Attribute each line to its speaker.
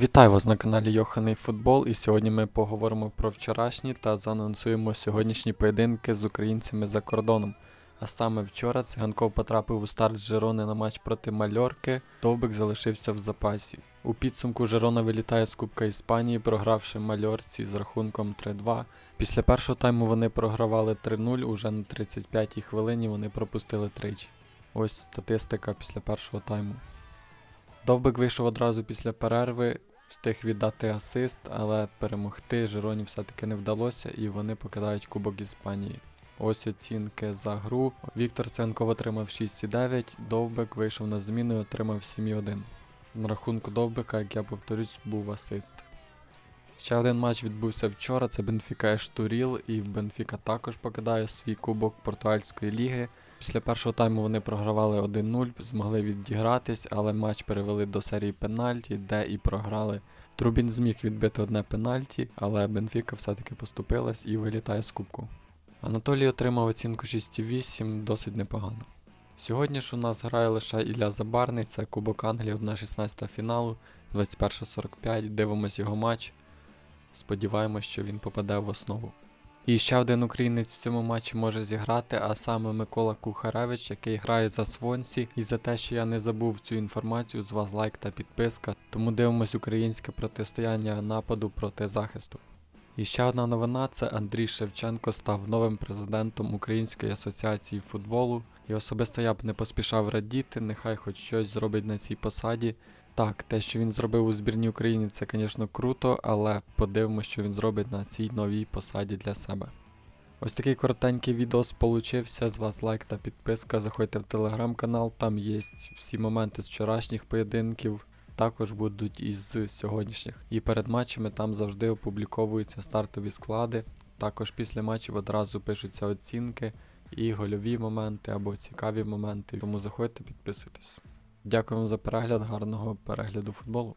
Speaker 1: Вітаю вас на каналі Йоханий Футбол, і сьогодні ми поговоримо про вчорашні та заанонсуємо сьогоднішні поєдинки з українцями за кордоном. А саме вчора циганков потрапив у старт Жерони на матч проти Мальорки, Довбик залишився в запасі. У підсумку Жерона вилітає з Кубка Іспанії, програвши Мальорці з рахунком 3-2. Після першого тайму вони програвали 3-0, уже на 35-й хвилині вони пропустили тричі. Ось статистика після першого тайму. Довбик вийшов одразу після перерви, встиг віддати асист, але перемогти Жироні все-таки не вдалося, і вони покидають Кубок Іспанії. Ось оцінки за гру. Віктор Ценков отримав 6,9, Довбик вийшов на зміну і отримав 7,1. На рахунку Довбика, як я повторюсь, був асист. Ще один матч відбувся вчора. Це Бенфіка Ештуріл, і Бенфіка також покидає свій кубок португальської ліги. Після першого тайму вони програвали 1-0, змогли відігратись, але матч перевели до серії пенальті, де і програли. Трубін зміг відбити одне пенальті, але Бенфіка все-таки поступилась і вилітає з кубку. Анатолій отримав оцінку 6,8, досить непогано. Сьогодні ж у нас грає лише Ілля Забарний, це Кубок Англії, 1-16 фіналу, 21.45, дивимось його матч. Сподіваємось, що він попаде в основу. І ще один українець в цьому матчі може зіграти, а саме Микола Кухаревич, який грає за Свонсі. І за те, що я не забув цю інформацію, з вас лайк та підписка. Тому дивимось українське протистояння нападу проти захисту. І ще одна новина: це Андрій Шевченко став новим президентом Української асоціації футболу. І особисто я б не поспішав радіти, нехай хоч щось зробить на цій посаді. Так, те, що він зробив у збірній Україні, це, звісно, круто, але подивимося, що він зробить на цій новій посаді для себе. Ось такий коротенький відео получився. З вас лайк та підписка. Заходьте в телеграм-канал, там є всі моменти з вчорашніх поєдинків, також будуть із сьогоднішніх. І перед матчами там завжди опубліковуються стартові склади. Також після матчів одразу пишуться оцінки і гольові моменти або цікаві моменти. Тому заходьте, підписуйтесь. Дякую вам за перегляд, гарного перегляду футболу.